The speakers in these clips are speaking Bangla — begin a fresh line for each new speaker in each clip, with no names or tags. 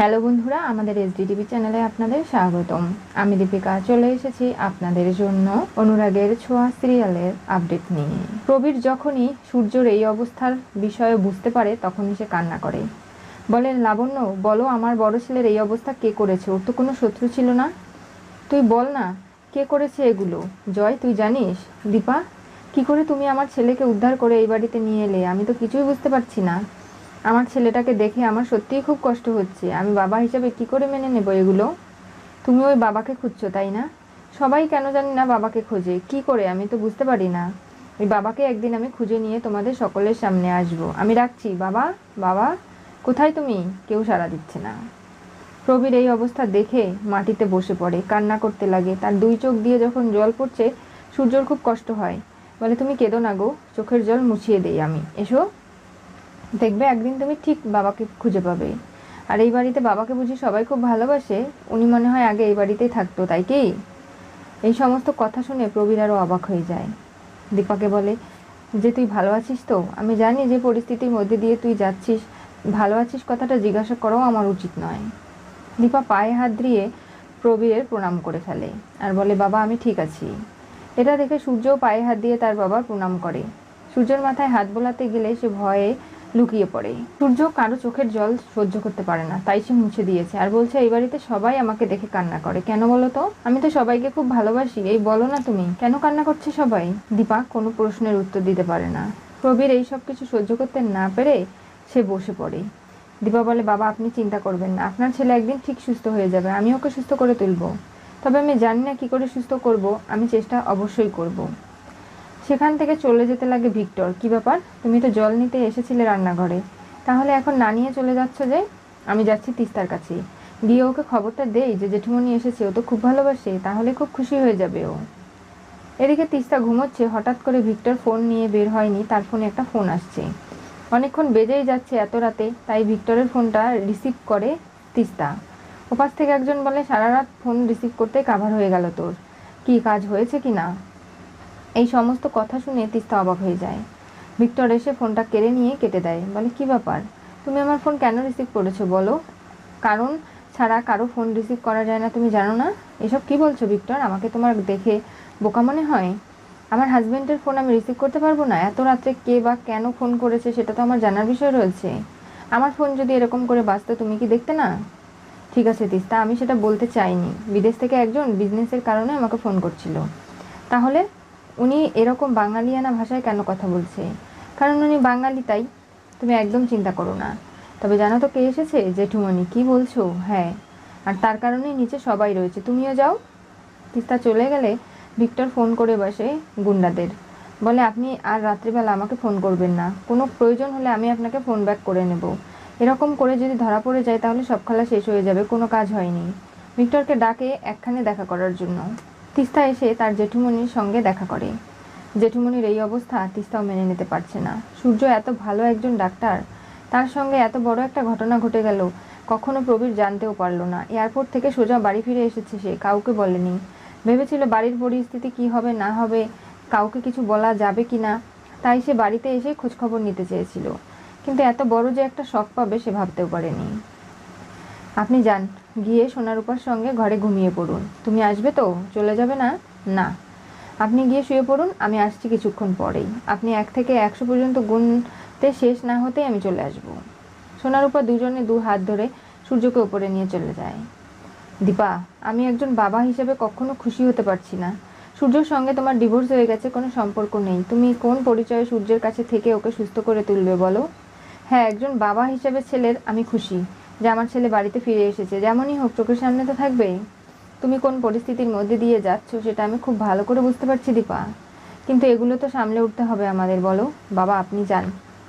হ্যালো বন্ধুরা, আমাদের এস এসডিটিভি চ্যানেলে আপনাদের স্বাগতম। আমি দীপিকা, চলে এসেছি আপনাদের জন্য অনুরাগের ছোঁয়া সিরিয়ালের আপডেট নিয়ে। প্রবীর যখনই সূর্যর এই অবস্থার বিষয়ে বুঝতে পারে, তখনই সে কান্না করে। বলে লাবণ্য, বলো, আমার বড় ছেলের এই অবস্থা কে করেছে? ওর তো কোনো শত্রু ছিল না। তুই বল না, কে করেছে এগুলো? জয়, তুই জানিস? দীপা, কি করে তুমি আমার ছেলেকে উদ্ধার করে এই বাড়িতে নিয়ে এলে? আমি তো কিছুই বুঝতে পারছি না। আমার ছেলেটাকে দেখে আমার সত্যিই খুব কষ্ট হচ্ছে। আমি বাবা হিসাবে কি করে মেনে নেব এগুলো? তুমি ওই বাবাকে খুঁজছো, তাই না? সবাই কেন জানি না বাবাকে খোঁজে। কি করে? আমি তো বুঝতে পারি না। ওই বাবাকে একদিন আমি খুঁজে নিয়ে তোমাদের সকলের সামনে আসব। আমি রাখছি। বাবা বাবা, কোথায় তুমি? কেউ সাড়া দিচ্ছে না। প্রবীর এই অবস্থা দেখে মাটিতে বসে পড়ে, কান্না করতে লাগে। তার দুই চোখ দিয়ে যখন জল পড়ছে, সূর্যর খুব কষ্ট হয়। বলে, তুমি কেঁদো না গো, চোখের জল মুছিয়ে দেই আমি। এসো। দেখবে একদিন তুমি ঠিক বাবাকে খুঁজে পাবে। আর এই বাড়িতে বাবাকে বুঝি সবাই খুব ভালোবাসে? উনি মনে হয় আগে এই বাড়িতেই থাকতো, তাই কি? এই সমস্ত কথা শুনে প্রবীর আরও অবাক হয়ে যায়। দীপাকে বলে, যে তুই ভালো আছিস তো? আমি জানি যে পরিস্থিতির মধ্যে দিয়ে তুই যাচ্ছিস। ভালো আছিস কথাটা জিজ্ঞাসা করাও আমার উচিত নয়। দীপা পায়ে হাত দিয়ে প্রবীরের প্রণাম করে ফেলে আর বলে, বাবা, আমি ঠিক আছি। এটা দেখে সূর্যও পায়ে হাত দিয়ে তার বাবার প্রণাম করে। সূর্যের মাথায় হাত বোলাতে গেলে সে ভয়ে লুকিয়ে পড়ে। সূর্য কারও চোখের জল সহ্য করতে পারে না, তাই সে মুছে দিয়েছে। আর বলছে, এই বাড়িতে সবাই আমাকে দেখে কান্না করে। কেন বলো তো? আমি তো সবাইকে খুব ভালোবাসি। এই বলো না তুমি। কেন কান্না করছে সবাই? দীপা কোনো প্রশ্নের উত্তর দিতে পারে না। প্রবীর এই সব কিছু সহ্য করতে না পেরে সে বসে পড়ে। দীপা বলে, বাবা, আপনি চিন্তা করবেন না। আপনার ছেলে একদিন ঠিক সুস্থ হয়ে যাবে। আমি ওকে সুস্থ করে তুলব। তবে আমি জানি না কি করে সুস্থ করব। আমি চেষ্টা অবশ্যই করব। সেখান থেকে চলে যেতে লাগে ভিক্টর। কি ব্যাপার? তুমি তো জল নিতে এসেছিলে রান্নাঘরে। তাহলে এখন না নিয়ে চলে যাচ্ছ যে? আমি যাচ্ছি তিস্তার কাছে গিয়ে ওকে খবরটা দেই যে জেঠুমনি এসেছে, ও তো খুব ভালোবাসে, তাহলে খুব খুশি হয়ে যাবে ও। এদিকে তিস্তা ঘুমোচ্ছে, হঠাৎ করে ভিক্টর ফোন নিয়ে বের হয়নি, তার ফোনে একটা ফোন আসছে। অনেকক্ষণ বেজেই যাচ্ছে এত রাতে, তাই ভিক্টরের ফোনটা রিসিভ করে তিস্তা। ওপাশ থেকে একজন বলে, সারা রাত ফোন রিসিভ করতে কাভার হয়ে গেল তোর। কি কাজ হয়েছে কি না? এই সমস্ত কথা শুনে তিস্তা অবাক হয়ে যায়। ভিক্টর এসে ফোনটা কেড়ে নিয়ে কেটে দেয়। বলে, কি ব্যাপার? তুমি আমার ফোন কেন রিসিভ করেছ বলো? কারণ ছাড়া কারও ফোন রিসিভ করা যায় না, তুমি জানো না? এসব কি বলছো ভিক্টর? আমাকে তোমার দেখে বোকা মনে হয়? আমার হাজব্যান্ডের ফোন আমি রিসিভ করতে পারব না? এত রাত্রে কে বা কেন ফোন করেছে সেটা তো আমার জানার বিষয় রয়েছে। আমার ফোন যদি এরকম করে বাঁচতো, তুমি কি দেখতে না? ঠিক আছে তিস্তা, আমি সেটা বলতে চাইনি। বিদেশ থেকে একজন বিজনেসের কারণে আমাকে ফোন করছিল। তাহলে উনি এরকম বাঙালিয়ানা ভাষায় কেন কথা বলছে? কারণ উনি বাঙালি তাই। তুমি একদম চিন্তা করো না। তবে জানো তো কে এসেছে? জেঠুমণি। কি বলছো? হ্যাঁ। আর তার কারণেই নিচে সবাই রয়েছে। তুমিও যাও। তিস্তা চলে গেলে ভিক্টর ফোন করে বসে গুন্ডাদের। বলে, আপনি আর রাত্রিবেলা আমাকে ফোন করবেন না। কোনো প্রয়োজন হলে আমি আপনাকে ফোন ব্যাক করে নেব। এরকম করে যদি ধরা পড়ে যায় তাহলে সব খেলা শেষ হয়ে যাবে। কোনো কাজ হয়নি। ভিক্টরকে ডাকে একখানে দেখা করার জন্য। তিস্তা এসে তার জেঠুমনির সঙ্গে দেখা করে। জেঠুমনির এই অবস্থা তিস্তাও মেনে নিতে পারছে না। সূর্য এত ভালো একজন ডাক্তার, তার সঙ্গে এত বড় একটা ঘটনা ঘটে গেল, কখনো প্রবীর জানতেও পারল না। এয়ারপোর্ট থেকে সোজা বাড়ি ফিরে এসেছে সে, কাউকে বলেনি। ভেবেছিল বাড়ির পরিস্থিতি কি হবে, না হবে, কাউকে কিছু বলা যাবে কি না, তাই সে বাড়িতে এসে খোঁজখবর নিতে চেয়েছিল। কিন্তু এত বড় যে একটা শখ পাবে সে ভাবতেও পারেনি। আপনি যান গিয়ে সোনারূপার সঙ্গে ঘরে ঘুমিয়ে পড়ুন। তুমি আসবে তো? চলে যাবে না? না। আপনি গিয়ে শুয়ে পড়ুন, আমি আসছি কিছুক্ষণ পরেই। আপনি এক থেকে একশো পর্যন্ত গুনতে শেষ না হতেই আমি চলে আসব। সোনারূপা দুজনে দু হাত ধরে সূর্যকে উপরে নিয়ে চলে যায়। দীপা, আমি একজন বাবা হিসেবে কখনো খুশি হতে পারছি না। সূর্যর সঙ্গে তোমার ডিভোর্স হয়ে গেছে, কোনো সম্পর্ক নেই। তুমি কোন পরিচয়ে সূর্যের কাছে থেকে ওকে সুস্থ করে তুলবে বলো? হ্যাঁ একজন বাবা হিসেবে ছেলের আমি খুশি। যে আমার ছেলে বাড়িতে ফিরে এসেছে। যেমনই হোক, চোখের সামনে তো থাকবেই। তুমি কোন পরিস্থিতির মধ্যে দিয়ে যাচ্ছ, সেটা আমি খুব ভালো করে বুঝতে পারছি, দীপা। কিন্তু এগুলো তো সামলে উঠতে হবে আমাদের, বলো। বাবা, আপনি যান।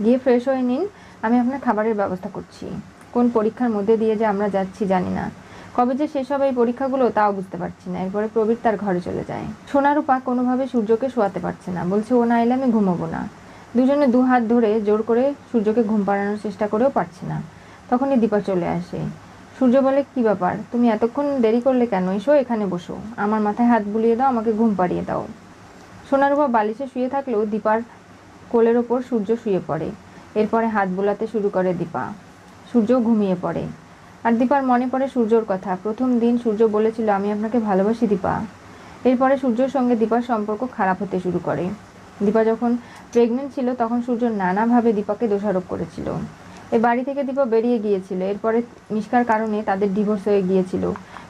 গিয়ে ফ্রেশ হয়ে নিন। আমি আপনার খাবারের ব্যবস্থা করছি। কোন পরীক্ষার মধ্যে দিয়ে যে আমরা যাচ্ছি, জানি না। কবে যে শেষ হবে এই পরীক্ষাগুলো, তাও বুঝতে পারছি না। এরপরে প্রবীর তার ঘরে চলে যায়। সোনারূপা কোনোভাবে সূর্যকে শোয়াতে পারছে না। বলছে, ও না এলে আমি ঘুমাবো না। দুজনে দু হাত ধরে জোর করে সূর্যকে ঘুম পাড়ানোর চেষ্টা করেও পারছে না। তখনই দীপা চলে আসে। সূর্য বলে, কি ব্যাপার? তুমি এতক্ষণ দেরি করলে কেন? এসো, এখানে বসো। আমার মাথায় হাত বুলিয়ে দাও, আমাকে ঘুম পাড়িয়ে দাও। সোনারূপা বালিশে শুয়ে থাকলেও দীপার কোলের ওপর সূর্য শুয়ে পড়ে। এরপরে হাত বোলাতে শুরু করে দীপা। সূর্য ঘুমিয়ে পড়ে। আর দীপার মনে পড়ে সূর্যর কথা। প্রথম দিন সূর্য বলেছিল, আমি আপনাকে ভালোবাসি, দীপা। এরপরে সূর্যর সঙ্গে দীপার সম্পর্ক খারাপ হতে শুরু করে। দীপা যখন প্রেগনেন্ট ছিল, তখন সূর্য নানাভাবে দীপাকে দোষারোপ করেছিল। এই বাড়ি থেকে দীপা বেরিয়ে গিয়েছিল। এরপরে মিষ্কার কারণে তাদের ডিভোর্স হয়ে গিয়েছিল।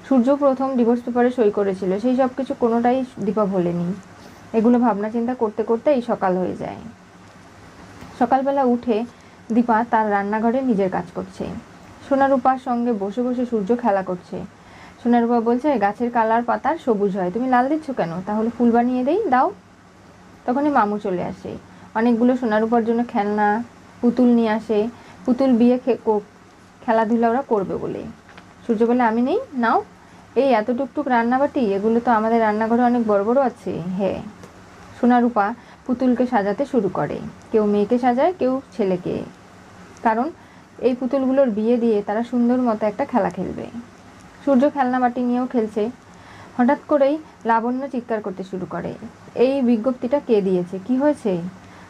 সূর্য প্রথম ডিভোর্স পেপারে সই করেছিল। সেই সব কিছু কোনোটাই দীপা ভোলেনি। এগুলো ভাবনা চিন্তা করতে করতে এই সকাল হয়ে যায়। সকালবেলা উঠে দীপা তার রান্নাঘরে নিজের কাজ করছে। সোনারূপার সঙ্গে বসে বসে সূর্য খেলা করছে। সোনারূপা বলছে, গাছের কালার পাতার সবুজ হয়। তুমি লাল দিচ্ছ কেন? তাহলে ফুল বানিয়ে দেই, দাও। তখনই মামু চলে আসে। অনেকগুলো সোনারূপার জন্য খেলনা, পুতুল নিয়ে আসে। পুতুল বিয়ে খেলাধুলা ওরা করবে বলে সূর্য বলে, আমি নেই, নাও। এই এত টুকটুক রান্নাবাটি, এগুলো তো আমাদের রান্নাঘরে অনেক বড় বড় আছে। হ্যাঁ সোনারূপা পুতুলকে সাজাতে শুরু করে। কেউ মেয়েকে সাজায়, কেউ ছেলেকে। কারণ এই পুতুলগুলোর বিয়ে দিয়ে তারা সুন্দর মতো একটা খেলা খেলবে। সূর্য খেলনা বাটি নিয়েও খেলছে। হঠাৎ করেই লাবণ্য চিৎকার করতে শুরু করে। এই বিজ্ঞপ্তিটা কে দিয়েছে? কি হয়েছে?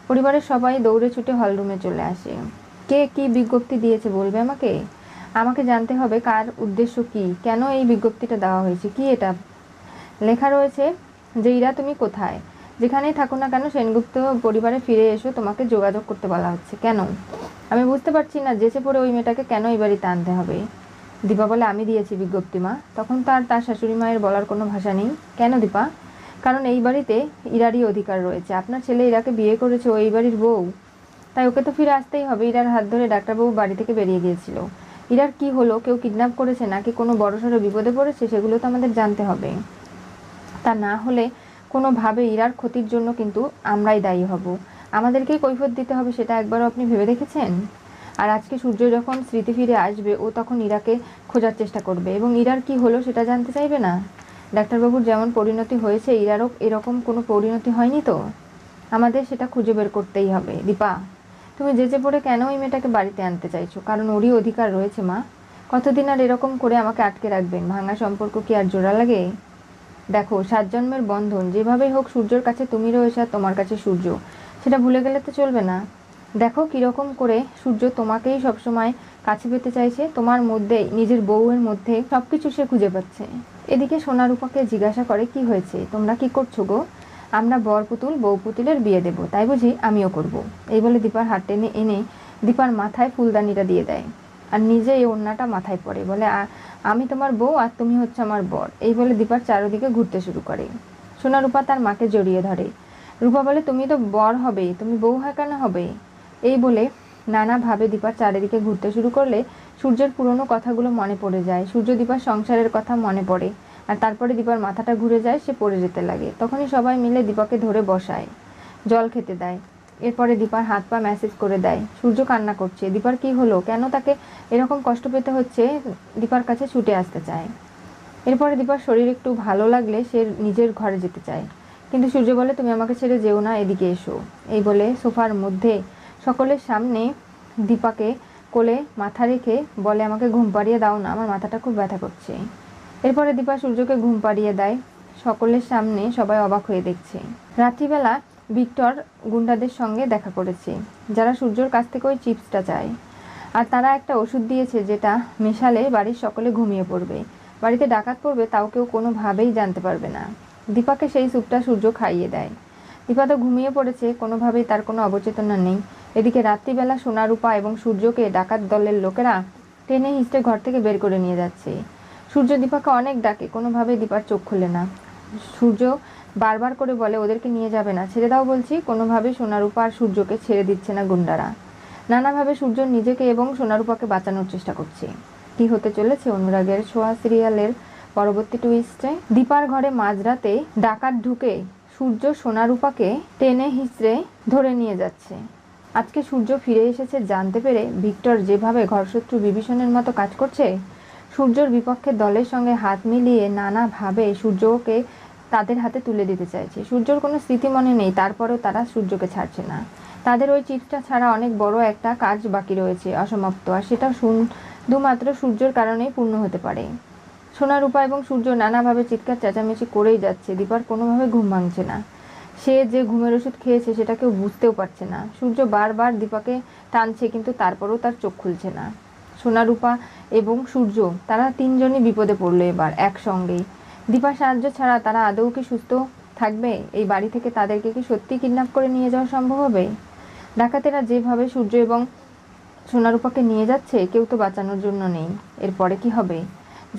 পরিবারের সবাই দৌড়ে ছুটে হলরুমে চলে আসে। কে কি বিজ্ঞপ্তি দিয়েছে বলবে আমাকে? আমাকে জানতে হবে কার উদ্দেশ্য কি? কেন এই বিজ্ঞপ্তিটা দেওয়া হয়েছে? কি এটা? লেখা রয়েছে যে ইরা তুমি কোথায়? যেখানেই থাকো না কেন সেনগুপ্ত পরিবারে ফিরে এসো, তোমাকে যোগাযোগ করতে বলা হচ্ছে। কেন? আমি বুঝতে পারছি না, যেচে পড়ে ওই মেয়েটাকে কেন এই বাড়িতে আনতে হবে? দীপা বলে, আমি দিয়েছি বিজ্ঞপ্তি, মা। তখন তার তার শাশুড়ি মায়ের বলার কোনো ভাষা নেই। কেন দীপা? কারণ এই বাড়িতে ইরারই অধিকার রয়েছে। আপনার ছেলে ইরাকে বিয়ে করেছে, ও এই বাড়ির বউ। তাই ওকে তো ফিরে আসতেই হবে। ইরার হাত ধরে ডাক্তারবাবু বাড়ি থেকে বেরিয়ে গিয়েছিল। ইরার কি হলো, কেউ কিডন্যাপ করেছে নাকি কোনো বড়সড় বিপদে পড়েছে, সেগুলো তো আমাদের জানতে হবে। তা না হলে কোনোভাবে ইরার ক্ষতির জন্য কিন্তু আমরাই দায়ী হব। আমাদেরকেই কৈফত দিতে হবে, সেটা একবারও আপনি ভেবে দেখেছেন? আর আজকে সূর্য যখন স্মৃতি ফিরে আসবে, ও তখন ইরাকে খোঁজার চেষ্টা করবে। এবং ইরার কি হলো সেটা জানতে চাইবে না? ডাক্তারবাবুর যেমন পরিণতি হয়েছে, ইরারও এরকম কোনো পরিণতি হয়নি তো? আমাদের সেটা খুঁজে বের করতেই হবে। দীপা তুমি যেচে পড়ে কেন ওই মেয়েটাকে বাড়িতে আনতে চাইছো? কারণ ওরই অধিকার রয়েছে, মা। কতদিন আর এরকম করে আমাকে আটকে রাখবেন? ভাঙা সম্পর্ক কি আর জোড়া লাগে? দেখো, সাত জন্মের বন্ধন, যেভাবেই হোক সূর্যর কাছে তুমি রয়েছে আর তোমার কাছে সূর্য। সেটা ভুলে গেলে তো চলবে না। দেখো কীরকম করে সূর্য তোমাকেই সবসময় কাছে পেতে চাইছে, তোমার মধ্যে, নিজের বউয়ের মধ্যে সব কিছু সে খুঁজে পাচ্ছে। এদিকে সোনারূপাকে জিজ্ঞাসা করে, কি হয়েছে? তোমরা কি করছ গো? আমরা বর পুতুল, বউ পুতুলের বিয়ে দেবো। তাই বুঝি আমিও করব। এই বলে দীপার হাত টেনে এনে দীপার মাথায় ফুলদানিটা দিয়ে দেয়। আর নিজে এই ওড়নাটা মাথায় পড়ে। বলে আমি তোমার বউ আর তুমি হচ্ছে আমার বর। এই বলে দীপার চারদিকে ঘুরতে শুরু করে। সোনা রূপা তার মাকে জড়িয়ে ধরে। রূপা বলে, তুমি তো বর হবে, তুমি বউ হয় কেন হবে? এই বলে নানাভাবে দীপার চারিদিকে ঘুরতে শুরু করলে সূর্যের পুরনো কথাগুলো মনে পড়ে যায়। সূর্য দীপার সংসারের কথা মনে পড়ে। আর তারপরে দীপার মাথাটা ঘুরে যায়, সে পড়ে যেতে লাগে। তখনই সবাই মিলে দীপাকে ধরে বসায়, জল খেতে দেয়। এরপরে দীপার হাত পা ম্যাসেজ করে দেয়, সূর্য কান্না করছে, দীপার কি হলো? কেন তাকে এরকম কষ্ট পেতে হচ্ছে? দীপার কাছে ছুটে আসতে চায়। এরপরে দীপার শরীর একটু ভালো লাগলে সে নিজের ঘরে যেতে চায়। কিন্তু সূর্য বলে, তুমি আমাকে ছেড়ে যেও না, এদিকে এসো। এই বলে সোফার মধ্যে সকলের সামনে দীপাকে কোলে মাথা রেখে বলে, আমাকে ঘুম পাড়িয়ে দাও না, আমার মাথাটা খুব ব্যথা করছে। এরপরে দীপা সূর্যকে ঘুম পাড়িয়ে দেয়। সকলের সামনে সবাই অবাক হয়ে দেখছে। রাত্রিবেলা ভিক্টর গুন্ডাদের সঙ্গে দেখা করেছে, যারা সূর্যর কাছ থেকে ওই চিপসটা চায়। আর তারা একটা ওষুধ দিয়েছে যেটা মেশালে বাড়ির সকলে ঘুমিয়ে পড়বে। বাড়িতে ডাকাত পড়বে তাও কেউ কোনোভাবেই জানতে পারবে না। দীপাকে সেই স্যুপটা সূর্য খাইয়ে দেয়। দীপা তো ঘুমিয়ে পড়েছে, কোনোভাবেই তার কোনো অবচেতনা নেই। এদিকে রাত্রিবেলা সোনারূপা এবং সূর্যকে ডাকাত দলের লোকেরা টেনে হিস্টে ঘর থেকে বের করে নিয়ে যাচ্ছে। সূর্য দীপাকে অনেক ডাকে, কোনোভাবেই দীপার চোখ খুলে না। সূর্য বারবার করে বলে, ওদেরকে নিয়ে যাবে না। ছেড়ে দাও বলছি কোনোভাবে সোনারূপা আর সূর্যকে ছেড়ে দিচ্ছে না গুন্ডারা। নানাভাবে সূর্য নিজেকে এবং সোনারূপাকে বাঁচানোর চেষ্টা করছে। কি হতে চলেছে অনুরাগের ছোঁয়া সিরিয়ালের পরবর্তী টুইস্টে দীপার ঘরে মাঝরাতে ডাকাত ঢুকে সূর্য সোনারূপাকে টেনে হিচড়ে ধরে নিয়ে যাচ্ছে। আজকে সূর্য ফিরে এসেছে জানতে পেরে ভিক্টর যেভাবে ঘরশত্রু বিভীষণের মতো কাজ করছে সূর্যর বিপক্ষে দলের সঙ্গে হাত মিলিয়ে নানাভাবে সূর্যকে তাদের হাতে তুলে দিতে চাইছে। সূর্যর কোনো স্মৃতি মনে নেই, তারপরেও তারা সূর্যকে ছাড়ছে না। তাদের ওই চিপসটা ছাড়া অনেক বড় একটা কাজ বাকি রয়েছে অসমাপ্ত, আর সেটা শুধুমাত্র সূর্যর কারণেই পূর্ণ হতে পারে। সোনারূপা এবং সূর্য নানাভাবে চিৎকার, চেঁচামেচি করেই যাচ্ছে। দীপার কোনোভাবে ঘুম ভাঙছে না। সে যে ঘুমের ওষুধ খেয়েছে সেটা কেউ বুঝতেও পারছে না। সূর্য বারবার দীপাকে টানছে, কিন্তু তারপরেও তার চোখ খুলছে না। সোনারূপা এবং সূর্য, তারা তিনজনই বিপদে পড়ল এবার একসঙ্গেই। দীপা সাহায্য ছাড়া তারা আদৌ কি সুস্থ থাকবে? এই বাড়ি থেকে তাদেরকে কি সত্যি কিডন্যাপ করে নিয়ে যাওয়া সম্ভব হবে? ডাকাতেরা যেভাবে সূর্য এবং সোনারূপাকে নিয়ে যাচ্ছে, কেউ তো বাঁচানোর জন্য নেই। এরপরে কি হবে?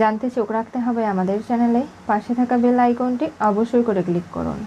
জানতে চোখ রাখতে হবে আমাদের চ্যানেলে। পাশে থাকা বেল আইকনটি অবশ্যই করে ক্লিক করুন।